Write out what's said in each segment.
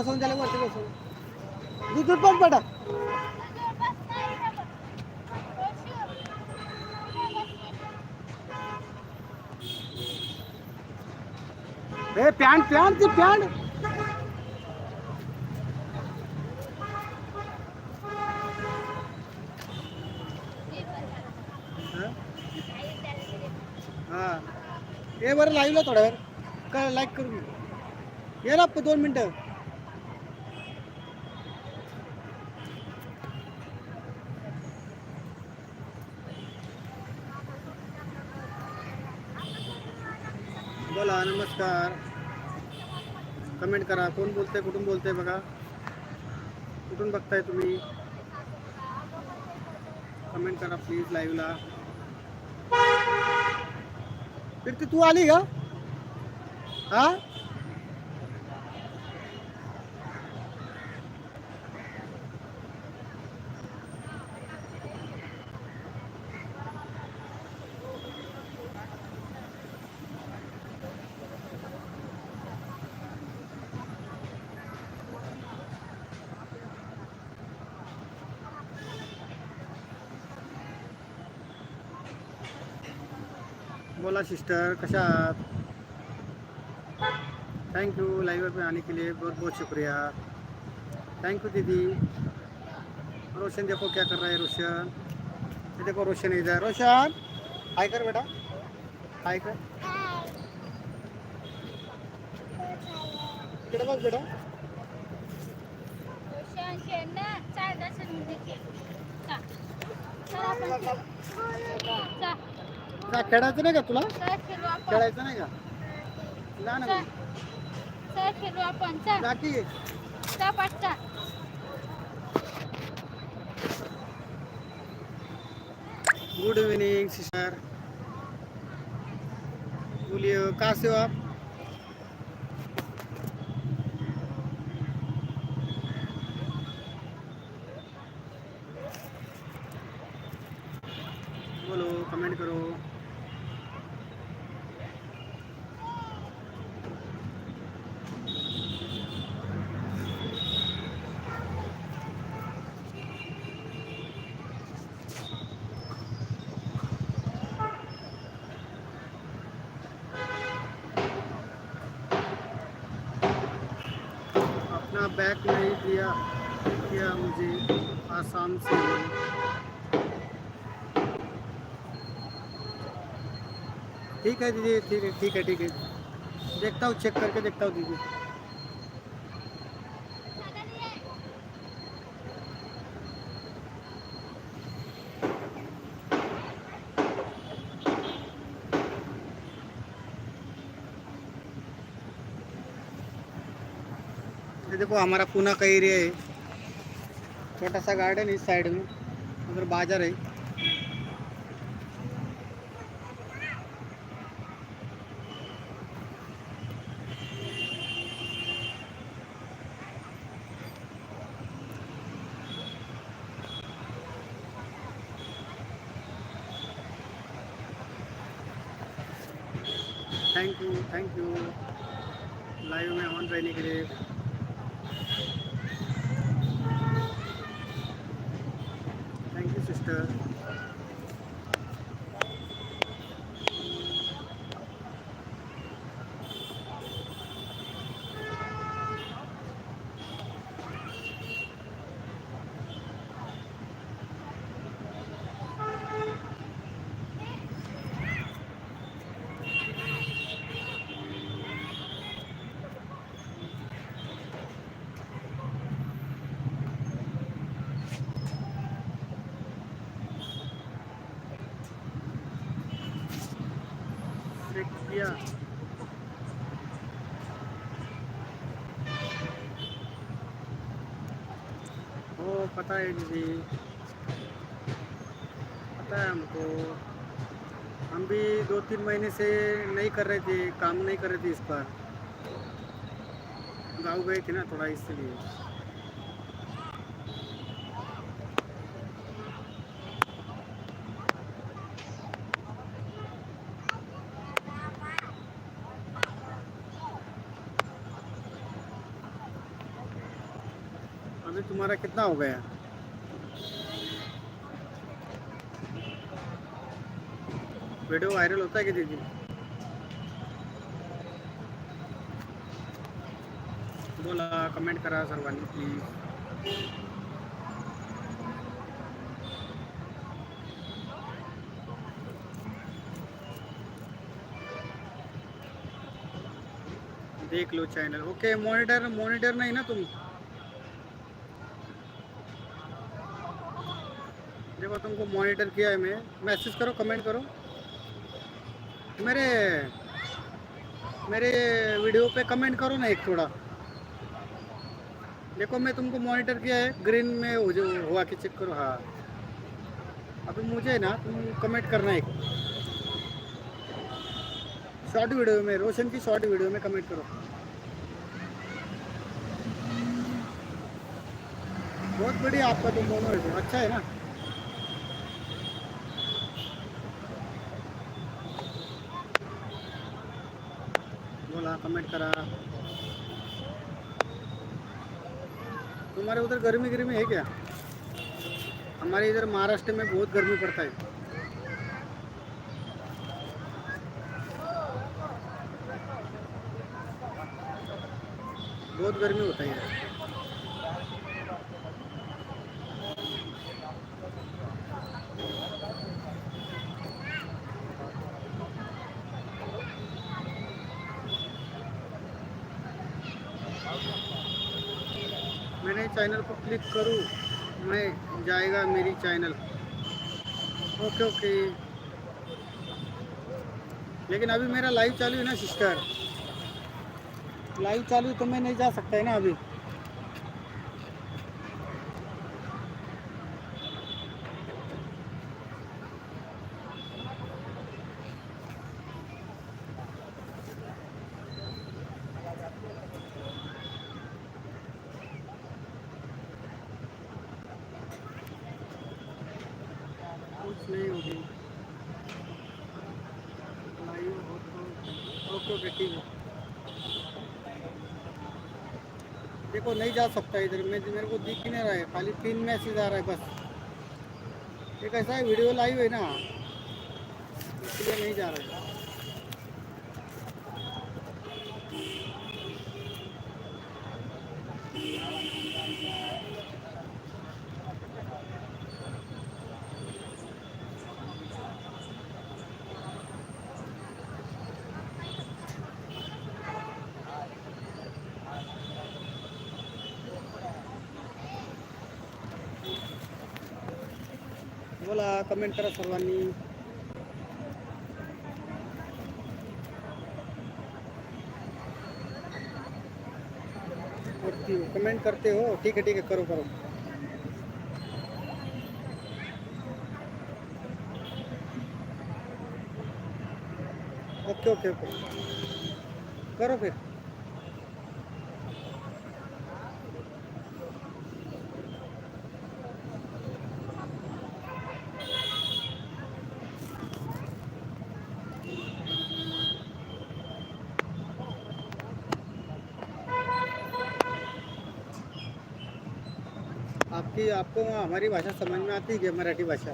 बसवून त्याला वरती बसवून दूध दूध पण पडा ए पॅन्ट पॅन्ट ती पॅन्ट. हा. ए बरं लाईव्हला थोड्या वेळ. लाईक करून ये ना दोन मिनटं बोला नमस्कार. कमेंट करा. कोण बोलतंय कुठून बोलतंय बघा. कुठून बघताय तुम्ही? कमेंट करा प्लीज लाईव्हला कीर्ती तू आली का? हा? बोला सिस्टर कशा आहात? थैंक यू लाइव पे आने के लिए बहुत बहुत शुक्रिया. थैंक यू दीदी. रोशन देखो क्या कर रहा है रोशन। ये देखो रोशन इधर। रोशन हाय कर बेटा। हाय कर। इकडे बघ बेटा? का खेळायचं नाही का तुला? खेळायचं नाही का? जा ना मग. आपण. चल. जा की. चल पटकन. गुड इवनिंग सिस्टर बोलिए कहाँ से हो आप? दिया किया मुझे आसाम से ठीक है दीदी, ठीक है ठीक है ठीक है। देखता हूँ चेक करके देखता हूँ दीदी। देखो, हमारा पूना का एरिया है। छोटा सा गार्डन इस साइड में, उधर बाज़ार है। Thank you thank you live में ऑन रहने के लिए थैंक यू सिस्टर किया है दीदी पता है हमको, हम भी दो तीन महीने से नहीं कर रहे थे, काम नहीं कर रहे थे इस पर गाँव गए थे ना थोड़ा इसलिए। तुम्हारा कितना हो गया? वीडियो वायरल होता है कि दीदी? बोला कमेंट करा सर्वांनी प्लीज़ देख लो चैनल ओके मॉनिटर मॉनिटर नहीं ना तुम? देखो, तुमको मॉनिटर किया है मैं. मैसेज करो कमेंट करो. मेरे मेरे वीडियो पे कमेंट करो ना एक थोड़ा। देखो, मैं तुमको मॉनिटर किया है ग्रीन में हो जो हुआ कि चेक करो हाँ। अभी मुझे ना, तुम कमेंट करना एक। शॉर्ट वीडियो में, रोशन की शॉर्ट वीडियो में कमेंट करो। बहुत बढ़िया आपका तुम दोनों है अच्छा है ना बोला कमेंट करा. तुम्हारे उधर गर्मी गर्मी है क्या? हमारे इधर महाराष्ट्र में बहुत गर्मी पड़ता है. बहुत गर्मी होता है चैनल को क्लिक करूँ, मैं जाएगा मेरी चैनल। Okay okay. लेकिन अभी मेरा लाइव चालू है ना सिस्टर लाइव चालू तो मैं नहीं जा सकता है ना अभी कुछ नहीं होगी लाइव हो तो ओके ओके ठीक है देखो नहीं जा सकता है इधर। मैं मेरे को दिख ही नहीं रहा है। खाली तीन मैसेज आ रहा है बस। एक ऐसा है वीडियो लाइव है ना। इसलिए नहीं जा रहा है बोला कमेंट करा सर्वांनी. करती हो कमेंट करते हो? ठीक है ठीक है करो करो. Okay okay okay. करो फिर. आपकी आपको हमारी भाषा समझ में आती है मराठी भाषा?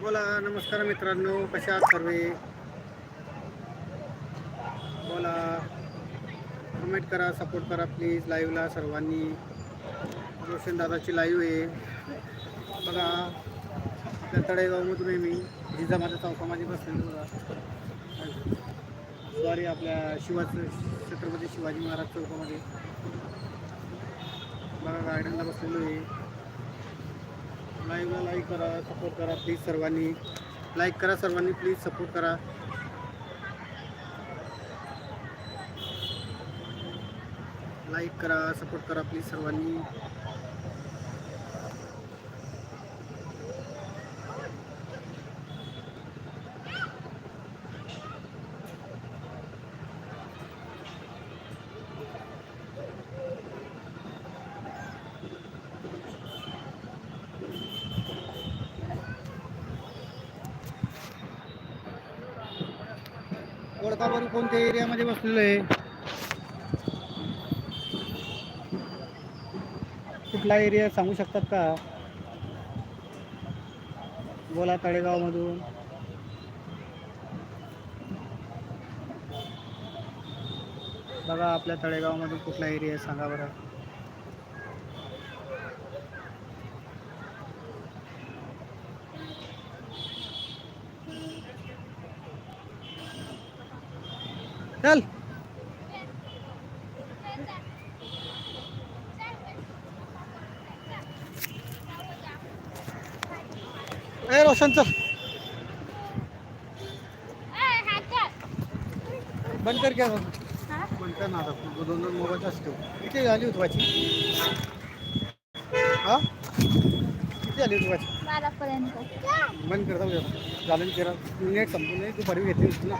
बोला नमस्कार मित्रांनो कशा आहात सर्वे? बोला कमेंट करा सपोर्ट करा प्लीज लाईव्हला सर्वांनी. रोशन दादाची लाईव्ह आहे. बघा आपल्या तळेगावमधून आहे मी. जिजामाच्या चौकामध्ये बसलेलो बघा. सॉरी आपल्या शिवाजी छत्रपती शिवाजी महाराज चौकामध्ये बघा गार्डनला बसलेलो आहे. लाईव्हला लाईक करा, सपोर्ट करा प्लीज़ सर्वांनी. लाइक करा सर्वानी प्लीज़ सपोर्ट करा. लाइक करा, सपोर्ट करा प्लीज़ सर्वांनी. बसलेलं आहे. कुठला एरिया सांगू शकतात का? बोला तळेगावमधून. बघा आपल्या तळेगावमधून कुठला एरिया आहे सांगा बरं. ए रोशन चल. बंद कर क्या बंद कर ना आता दोन दोन मोबाईल असतो किती झाली वाची हा? किती झाली बारापर्यंत. बंद कर जाऊ दे. झालं ना तेरा. नेट संपून नाही तू बरी घेतली होती ना.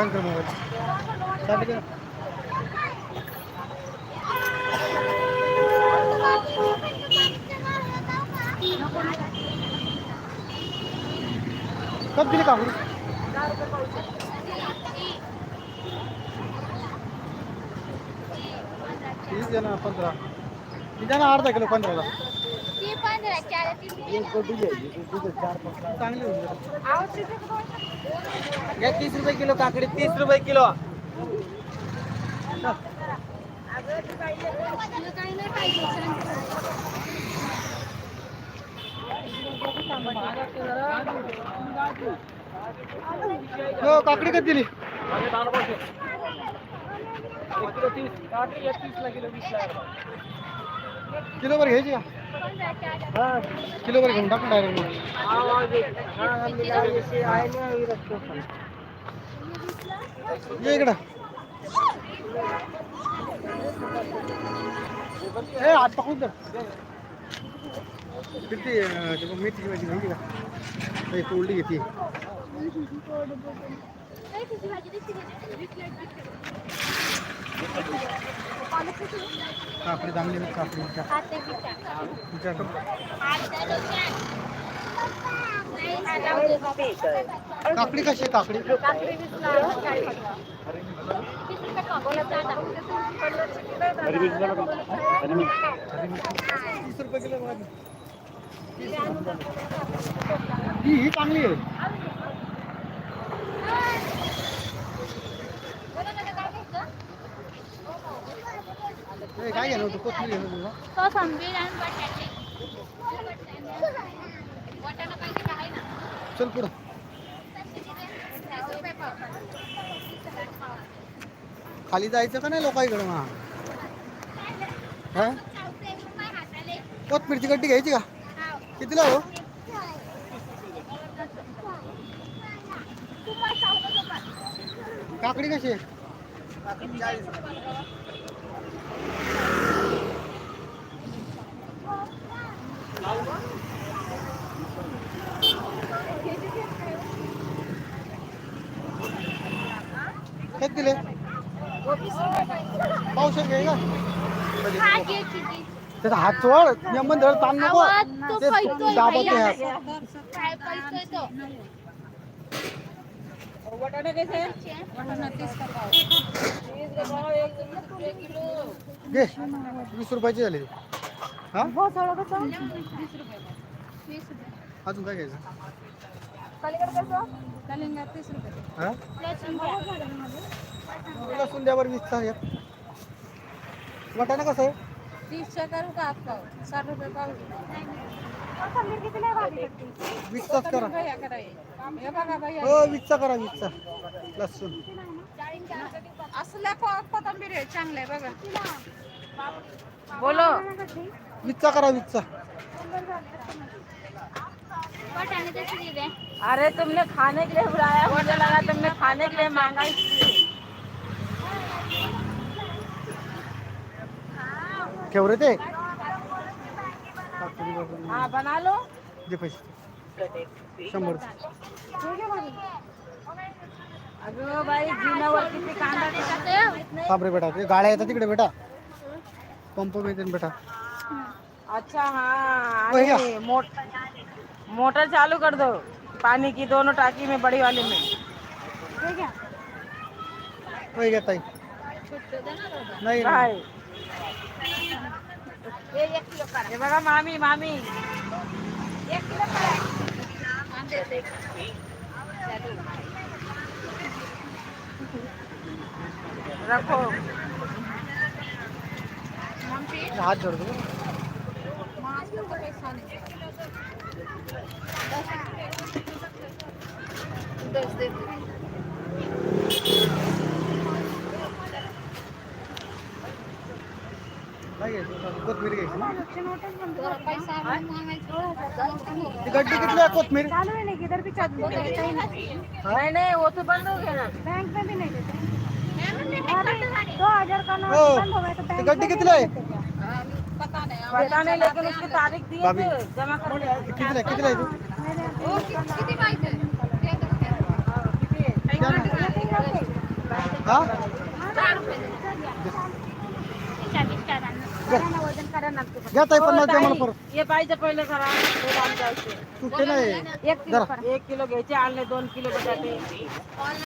बंद कर मोबाईल चालू कर कब दिली काकडी तीस द्या ना पंधरा ती द्या ना अर्धा किलो पंधराला ती पंधरा चार ती तीस रुपये किलो काकडी, तीस रुपये किलो। हो काकडी कधी दिली? किलो वर घ्यायची का किलो वर घेऊन टाकून डायरेक्ट ये इकडं। ए हात पकडून धर किती अं, ते बघ, मेथीची भाजी माहिती का ए, तोडली घेते काकडी चांगली आहे, काकडी विचार कर. काकडी कशी काकडी तीस रुपये किलो ही चांगली आहे. काय होतं? कोथमीर घेणं होतं का? कोथिंबीर आणि बटाटे. वाटाणा पाहिजे का आहे ना? चल पुढं. खाली जायचं का नाही लोकांकडे मग? हा? कोथमीरची गड्डी घ्यायची का? कितीला हो? काकडी कशी आहे? किती दिले पावशे घे का हा घे किती त्याचा हात सोड नेमन धड ताण नको आवाज़ तो वाटाणे कैसे घे वीस रुपयाची झाली हा? वीस रुपये अजून काय घ्यायचं? हा? लसूण घ्या. लसूण द्या बरं वीसचा एक. वाटाणा कसं आहे? तीसच्या करू का आप पाव? साठ रुपये पाव. करा. हे करा वीसचा लसूण. असल्या कोथंबीर आहे चांगलं बघा बोलो. वीसचा करा दे. अरे तुमने खाने के लिए बुलाया मुझे लगा तुमने खाने के लिए मांगा इसलिए ठेव रे ते हाँ बना लो। दे पैसे शंभर अगं बाई जीवनावर किती कांदा त्याच्यात थांब बेटा ते गाड्या येतात तिकडे बेटा। पंप मिळते ना बेटा। अच्छा हाँ। अरे, मोट, मोटर चालू कर दो। पानी की दोनों टाकी में बड़ी वाली में। होय घ्या ताई। नाही काय नाही. हे एक किलो मामी मामी एक किलो. रखो जोडतो दस दे. घ्यायचं कोथमीर घ्यायची ना? थोडा पैसा आपण मागायचा. ती गड्डी किती आहे कोथमीर नहीं. नहीं वो तो बंद हो. गया ना हो ती गड्डी कितीला आहे? पता नहीं लेकिन उसकी तारीख दी है भाभी। तो जमा कर. दिया ती कितीला आहे कितीला आहे तू? हो, कि- किती पाहिजे दे दो. द्या ना. हा दे. करा। ना. घ्या ताई पन्नास द्या मला परत. ये पाहिजे पहिले करा हे दाम जायचे सुट्टे नाही. जरा एक किलो घ्यायचे आणले दोन किलो बटाटे.